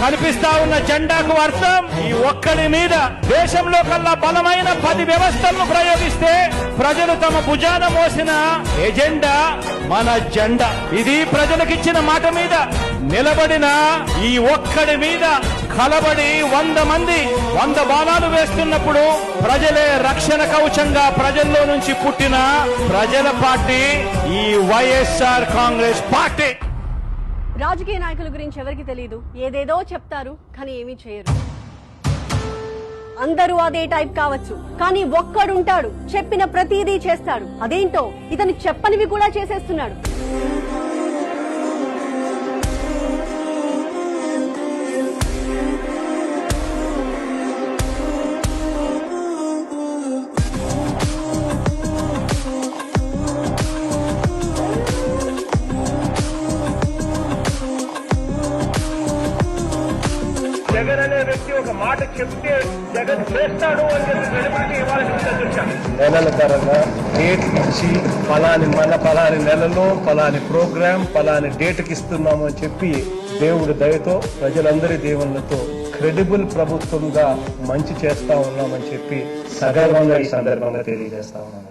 కనిపిస్తా ఉన్న జెండాకు అర్థం ఈ ఒక్కడి మీద దేశంలో కల్లా బలమైన పది వ్యవస్థలను ప్రయోగిస్తే ప్రజలు తమ భుజాన మోసిన ఎజెండా మన జెండా. ఇది ప్రజలకిచ్చిన మాట మీద నిలబడిన ఈ ఒక్కడి మీద కలబడి వంద మంది వంద బాణాలు వేస్తున్నప్పుడు ప్రజలే రక్షణ కవచంగా ప్రజల్లో నుంచి పుట్టిన ప్రజల పార్టీ ఈ వైఎస్ఆర్ కాంగ్రెస్ పార్టీ. రాజకీయ నాయకుల గురించి ఎవరికి తెలియదు ఏదేదో చెప్తారు కానీ ఏమీ చేయరు. అందరూ అదే టైప్ కావచ్చు కానీ ఒక్కడుంటాడు చెప్పిన ప్రతిదీ చేస్తాడు. అదేంటో ఇతను చెప్పనివి కూడా చేసేస్తున్నాడు. జగన్ అనే వ్యక్తి ఒక మాట చెప్తే జగన్ చేస్తాడు అని చెప్పి వెలుపలికి ఇవ్వాలని చూశాను నెలల తరంగా డేట్ ఇచ్చి ఫలాని మన ఫలాని నెలలో ఫలాని ప్రోగ్రామ్ ఫలాని డేట్కి ఇస్తున్నాము అని చెప్పి దేవుడి దయతో ప్రజలందరి దేవుళ్ళతో క్రెడిబుల్ ప్రభుత్వంగా మంచి చేస్తా ఉన్నామని చెప్పి సగర్వంగా ఈ సందర్భంగా తెలియజేస్తా ఉన్నాను.